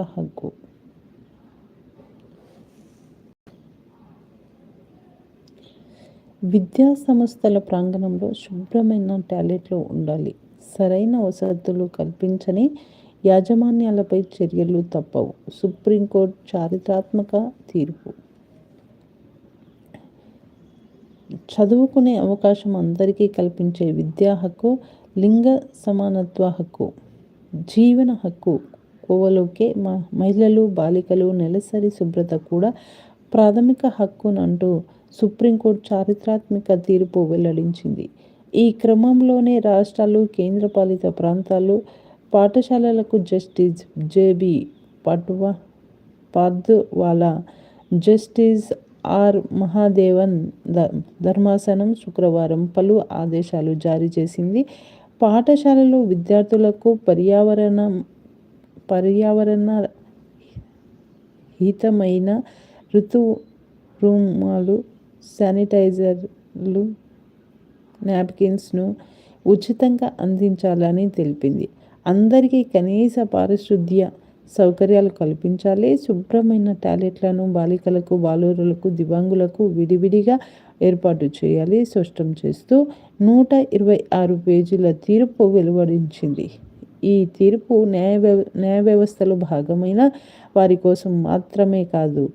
హక్కు విద్యా సంస్థల ప్రాంగణంలో శుభ్రమైన టాయిలెట్లు ఉండాలి. సరైన వసతులు కల్పించని యాజమాన్యాలపై చర్యలు తప్పవు. సుప్రీంకోర్టు చారిత్రాత్మక తీర్పు. చదువుకునే అవకాశం అందరికీ కల్పించే విద్యా హక్కు లింగ సమానత్వ హక్కు జీవన హక్కు కోవలోకే మహిళలు బాలికలు నెలసరి శుభ్రత కూడా ప్రాథమిక హక్కునంటూ సుప్రీంకోర్టు చారిత్రాత్మక తీర్పు వెల్లడించింది. ఈ క్రమంలోనే రాష్ట్రాలు కేంద్రపాలిత ప్రాంతాలు పాఠశాలలకు justice JB Pardiwala justice R Mahadevan ధర్మాసనం శుక్రవారం పలు ఆదేశాలు జారీ చేసింది. పాఠశాలలో విద్యార్థులకు పర్యావరణ పర్యావరణ హితమైన ఋతు రూమాలు శానిటైజర్లు నాప్కిన్స్ను ఉచితంగా అందించాలని తెలిపింది. అందరికీ కనీస పారిశుద్ధ్య సౌకర్యాలు కల్పించాలి. శుభ్రమైన టాయిలెట్లను బాలికలకు బాలురులకు దివ్యాంగులకు విడివిడిగా ఏర్పాటు చేయాలి. స్పష్టం చేస్తూ నూట ఇరవై ఆరు పేజీల తీర్పు వెలువడించింది. ఈ తీర్పు న్యాయ న్యాయ వ్యవస్థలో భాగమైన వారి కోసం మాత్రమే కాదు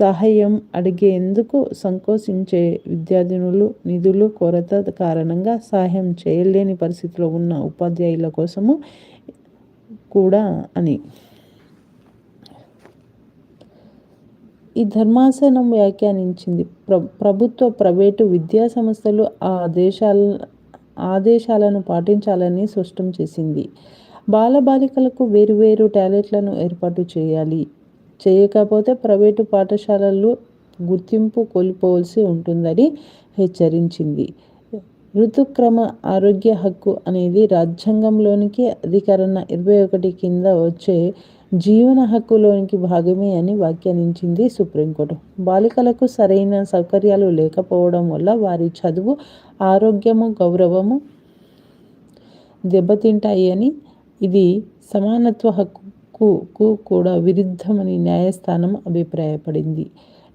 సహాయం అడిగేందుకు సంకోచించే విద్యార్థినులు నిధులు కొరత కారణంగా సహాయం చేయలేని పరిస్థితిలో ఉన్న ఉపాధ్యాయుల కోసము కూడా అని. ఈ ధర్మాసనం వ్యాఖ్యానించింది. ప్ర ప్రభుత్వ ప్రైవేటు విద్యా సంస్థలు ఆ దేశాల ఆదేశాలను పాటించాలని స్పష్టం చేసింది. బాలబాలికలకు వేరువేరు టాయిలెట్లను ఏర్పాటు చేయాలి. చేయకపోతే ప్రైవేటు పాఠశాలల్లో గుర్తింపు కోల్పోవలసి ఉంటుందని హెచ్చరించింది. ఋతుక్రమ ఆరోగ్య హక్కు అనేది రాజ్యాంగంలోనికి అధికరణ ఇరవై ఒకటి కింద వచ్చే జీవన హక్కులోనికి భాగమే అని వ్యాఖ్యానించింది సుప్రీంకోర్టు. బాలికలకు సరైన సౌకర్యాలు లేకపోవడం వల్ల వారి చదువు ఆరోగ్యము గౌరవము దెబ్బతింటాయి అని ఇది సమానత్వ హక్కుకు కూడా విరుద్ధమని న్యాయస్థానం అభిప్రాయపడింది.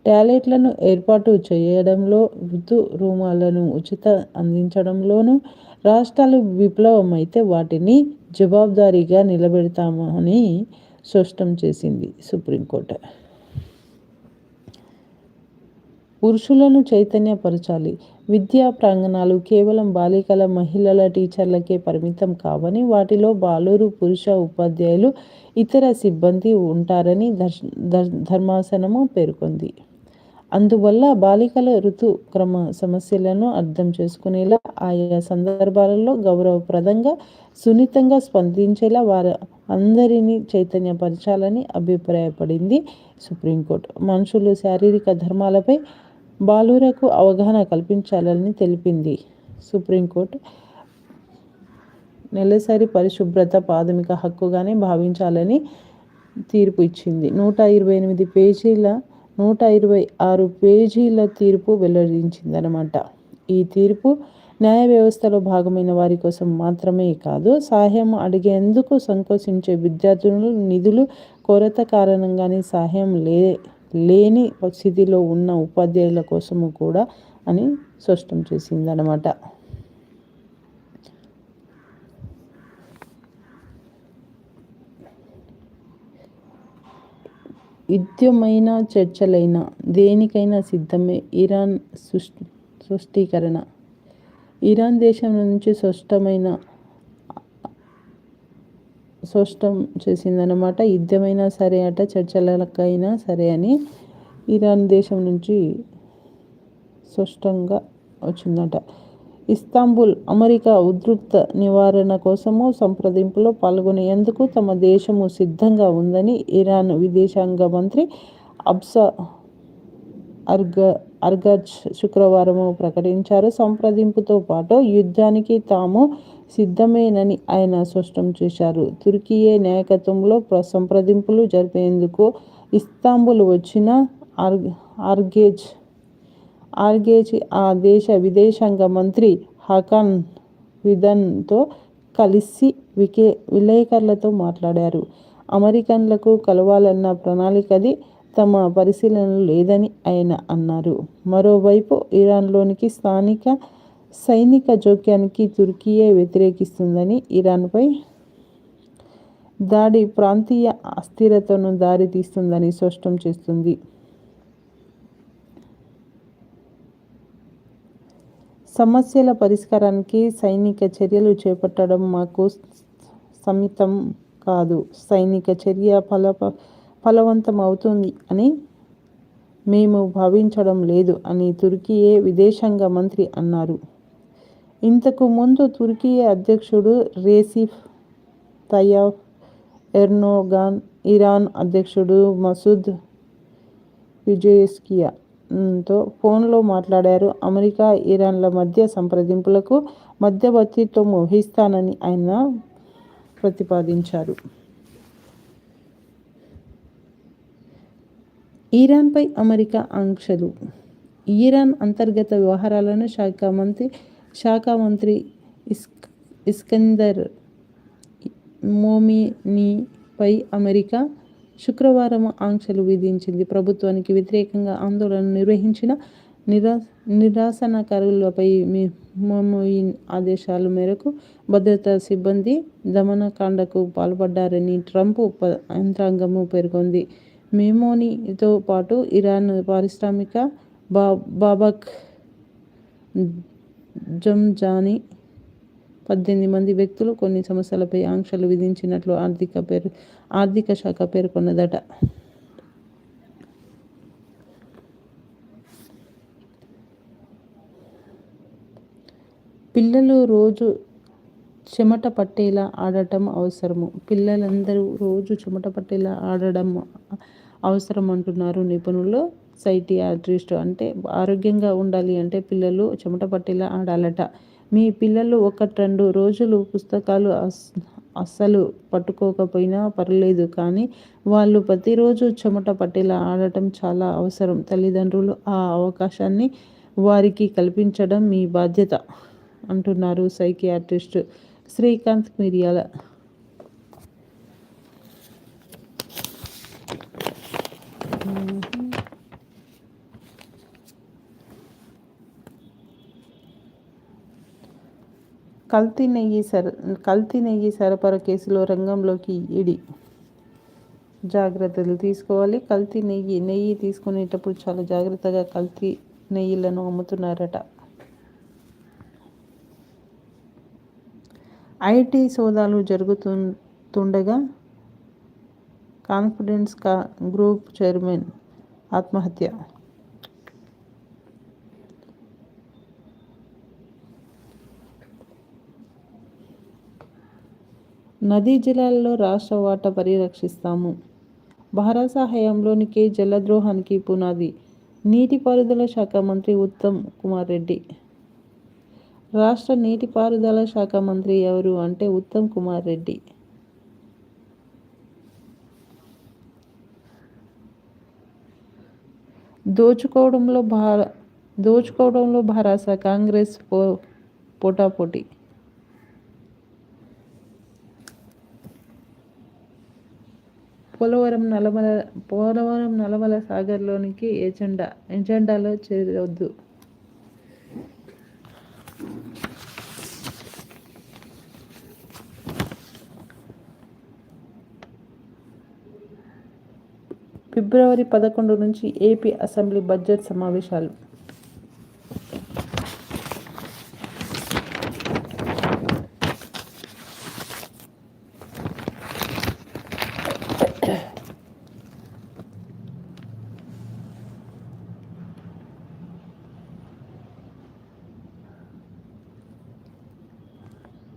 టాయిలెట్లను ఏర్పాటు చేయడంలో ఋతు రూమాలను ఉచిత అందించడంలోనూ రాష్ట్రాలు విప్లవమైతే వాటిని జవాబుదారీగా నిలబెడతామని స్పష్టం చేసింది సుప్రీంకోర్టు. పురుషులను చైతన్యపరచాలి. విద్యా ప్రాంగణాలు కేవలం బాలికల మహిళల టీచర్లకే పరిమితం కావని వాటిలో బాలురు పురుష ఉపాధ్యాయులు ఇతర సిబ్బంది ఉంటారని ధర్మాసనము పేర్కొంది. అందువల్ల బాలికల ఋతుక్రమ సమస్యలను అర్థం చేసుకునేలా ఆయా సందర్భాలలో గౌరవప్రదంగా సున్నితంగా స్పందించేలా వారు అందరినీ చైతన్యపరచాలని అభిప్రాయపడింది సుప్రీంకోర్టు. మనుషులు శారీరక ధర్మాలపై బాలురకు అవగాహన కల్పించాలని తెలిపింది. సుప్రీంకోర్టు నెలసరి పరిశుభ్రత ప్రాథమిక హక్కుగానే భావించాలని తీర్పు ఇచ్చింది. నూట ఇరవై ఎనిమిది పేజీల నూట ఇరవై ఆరు పేజీల తీర్పు వెల్లడించిందనమాట ఈ తీర్పు న్యాయ వ్యవస్థలో భాగమైన వారి కోసం మాత్రమే కాదు సహాయం అడిగేందుకు సంకోచించే విద్యార్థులు నిధులు కొరత కారణంగానే సహాయం లే లేని స్థితిలో ఉన్న ఉపాధ్యాయుల కోసము కూడా అని స్పష్టం చేసిందనమాట యుద్ధమైన చర్చలైన దేనికైనా సిద్ధమే ఇరాన్ సృష్టి సృష్టీకరణ. ఇరాన్ దేశం నుంచి స్పష్టమైన స్పష్టం చేసిందనమాట యుద్ధమైనా సరే అట చర్చలకైనా సరే అని ఇరాన్ దేశం నుంచి స్పష్టంగా వచ్చిందట. ఇస్తాంబుల్ అమెరికా ఉద్రిక్త నివారణ కోసము సంప్రదింపులో పాల్గొనేందుకు తమ దేశము సిద్ధంగా ఉందని ఇరాన్ విదేశాంగ మంత్రి అబ్సా అర్గ అర్గజ్ శుక్రవారం ప్రకటించారు. సంప్రదింపుతో పాటు యుద్ధానికి తాము సిద్ధమేనని ఆయన స్పష్టం చేశారు. తుర్కియే నాయకత్వంలో సంప్రదింపులు జరిపేందుకు ఇస్తాంబుల్ వచ్చిన ఆర్ ఆర్గేజ్ ఆర్గేజ్ ఆ దేశ విదేశాంగ మంత్రి హకాన్ విదన్తో కలిసి వికే విలేకరులతో మాట్లాడారు. అమెరికన్లకు కలవాలన్న ప్రణాళికది తమ పరిశీలనలు లేదని ఆయన అన్నారు. మరోవైపు ఇరాన్లోనికి స్థానిక సైనిక జోక్యానికి తుర్కీయే వ్యతిరేకిస్తుందని, ఇరాన్పై దాడి ప్రాంతీయ అస్థిరతను దారితీస్తుందని స్పష్టం చేస్తుంది. సమస్యల పరిష్కారానికి సైనిక చర్యలు చేపట్టడం మాకు సమితం కాదు. సైనిక చర్య ఫలవంతమవుతుంది అని మేము భావించడం లేదు అని తుర్కీయే విదేశాంగ మంత్రి అన్నారు. ఇంతకు ముందు తుర్కీ అధ్యక్షుడు రేసిఫ్ తయాఫ్ ఎర్నోగాన్ ఇరాన్ అధ్యక్షుడు మసూద్ విజయస్కియాతో ఫోన్లో మాట్లాడారు. అమెరికా, ఇరాన్ల మధ్య సంప్రదింపులకు మధ్యవర్తిత్వం వహిస్తానని ఆయన ప్రతిపాదించారు. ఇరాన్పై అమెరికా ఆంక్షలు ఇరాన్ అంతర్గత వ్యవహారాలను శాఖ మంత్రి ఇస్కందర్ మోమినిపై అమెరికా శుక్రవారం ఆంక్షలు విధించింది. ప్రభుత్వానికి వ్యతిరేకంగా ఆందోళన నిర్వహించిన నిరా నిరాసనకారులపై మోమోయిన్ ఆదేశాల మేరకు భద్రతా సిబ్బంది దమనకాండకు పాల్పడ్డారని ట్రంప్ యంత్రాంగము పేర్కొంది. మేమోనితో పాటు ఇరాన్ పారిశ్రామిక బా బాబక్ జంజాని పద్దెనిమిది మంది వ్యక్తులు కొన్ని సమస్యలపై ఆంక్షలు విధించినట్లు ఆర్థిక పేరు ఆర్థిక శాఖ పేర్కొన్నదట. పిల్లలు రోజు చెమట పట్టేలా ఆడటం అవసరము పిల్లలందరూ రోజు చెమట పట్టేలా అవసరం అంటున్నారు నిపుణులు. సైటియాట్రిస్ట్ అంటే ఆరోగ్యంగా ఉండాలి అంటే పిల్లలు చెమట పట్టేలా ఆడాలట. మీ పిల్లలు ఒకట్రెండు రోజులు పుస్తకాలు అస్సలు పట్టుకోకపోయినా పర్లేదు కానీ, వాళ్ళు ప్రతిరోజు చెమట పట్టేలా ఆడటం చాలా అవసరం. తల్లిదండ్రులు ఆ అవకాశాన్ని వారికి కల్పించడం మీ బాధ్యత అంటున్నారు సైకియాట్రిస్ట్ శ్రీకాంత్ మిరియాల కల్తీ నెయ్యి సర కల్తీ నెయ్యి సరఫరా కేసులో రంగంలోకి ఇడి జాగ్రత్తలు తీసుకోవాలి కల్తీ నెయ్యి నెయ్యి తీసుకునేటప్పుడు చాలా జాగ్రత్తగా కల్తీ నెయ్యిలను అమ్ముతున్నారట. ఐటీ సోదాలు జరుగుతుండగా కాన్ఫిడెన్స్ కా గ్రూప్ చైర్మన్ ఆత్మహత్య నదీ జలాల్లో రాష్ట్ర వాటా పరిరక్షిస్తాము. భరాస హయాంలోనే జలద్రోహానికి పునాది నీటిపారుదల శాఖ మంత్రి ఉత్తమ్ కుమార్ రెడ్డి. రాష్ట్ర నీటిపారుదల శాఖ మంత్రి ఎవరు అంటే ఉత్తమ్ కుమార్ రెడ్డి. దోచుకోవడంలో భా దోచుకోవడంలో భరాసా కాంగ్రెస్ పో పోటాపోటీ. పోలవరం నలమల పోలవరం నలమల సాగర్లోనికి ఎజెండా ఎజెండాలో చేరవద్దు ఫిబ్రవరి పదకొండు నుంచి ఏపీ అసెంబ్లీ బడ్జెట్ సమావేశాలు.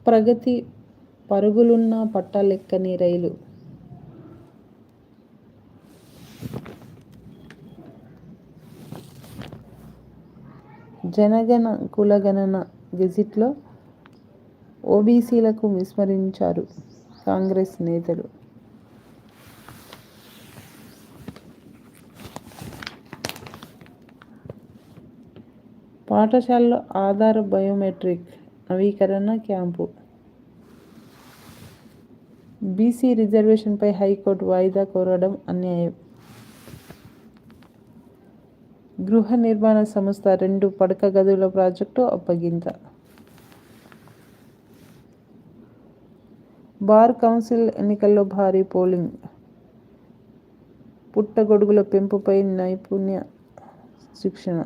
ప్రగతి పరుగులున్న పట్టాలెక్కని రైలు జనగణ కులగణన గెజిట్లో ఓబీసీలకు విస్మరించారు కాంగ్రెస్ నేతలు. పాఠశాలలో ఆధార్ బయోమెట్రిక్ నవీకరణ క్యాంపు. బీసీ రిజర్వేషన్పై హైకోర్టు వాయిదా కోరడం అన్యాయం. గృహ నిర్మాణ సంస్థ రెండు పడక గదుల ప్రాజెక్టు అప్పగింత. బార్ కౌన్సిల్ ఎన్నికల్లో భారీ పోలింగ్. పుట్టగొడుగుల పెంపుపై నైపుణ్య శిక్షణ.